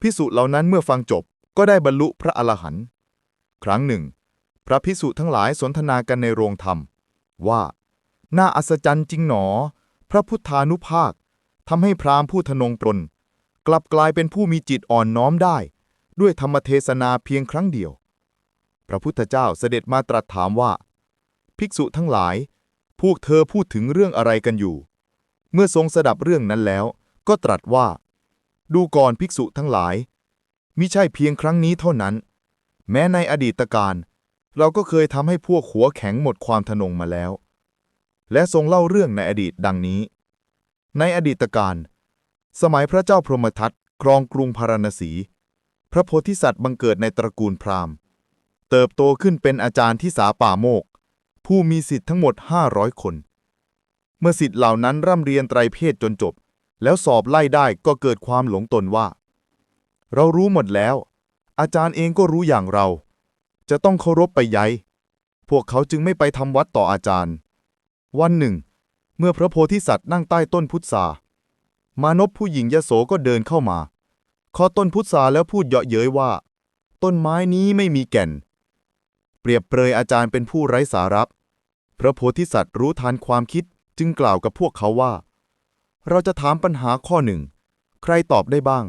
พิสุเหล่านั้นเมื่อฟังจบก็ได้บรรลุพระอรหันต์ครั้งหนึ่ง พระพิสุทั้งหลายสนทนากันในโรงธรรม ว่า น่าอัศจรรย์จริงหนอ พระพุทธานุภาคทำให้พราหมณ์ผู้ทนงตน กลับกลายเป็นผู้มีจิตอ่อนน้อมได้ ด้วยธรรมเทศนาเพียงครั้งเดียว พระพุทธเจ้าเสด็จมาตรัสถามว่า ภิกษุทั้งหลาย พวกเธอพูดถึงเรื่องอะไรกันอยู่ เมื่อทรงสดับเรื่องนั้นแล้ว ก็ตรัสว่า ดูก่อนภิกษุทั้งหลาย มิใช่เพียงครั้งนี้เท่านั้น แม้ในอดีตการ เราก็เคยทำให้พวกหัวแข็งหมดความทะนงมาแล้ว และทรงเล่าเรื่องในอดีตดังนี้ ในอดีตการ สมัยพระเจ้าพรหมทัตครองกรุงพาราณสี พระโพธิสัตว์บังเกิดในตระกูลพราหมณ์ เติบโตขึ้นเป็นอาจารย์ที่สาป่าโมก ผู้มีสิทธิ์ทั้งหมด 500 คน เมื่อสิทธิ์เหล่านั้นร่ำเรียนไตรเพศจนจบ แล้วสอบไล่ได้ก็เกิดความหลงตนว่า เรารู้หมดแล้ว อาจารย์เองก็รู้อย่างเรา จะต้องเคารพไปใยพวกเขาจึงไม่ไปทำวัดต่ออาจารย์ วันหนึ่ง เมื่อพระโพธิสัตว์นั่งใต้ต้นพุทรามานพผู้หญิงยโสก็เดินเข้ามาเคาะต้นพุทราแล้วพูดเยาะเย้ยว่า ต้นไม้นี้ไม่มีแก่น เปรียบเปรยอาจารย์เป็นผู้ไร้สาระพระโพธิสัตว์รู้ทันความคิดจึงกล่าวกับพวกเขาว่า เราจะถามปัญหาข้อหนึ่ง ใครตอบได้บ้าง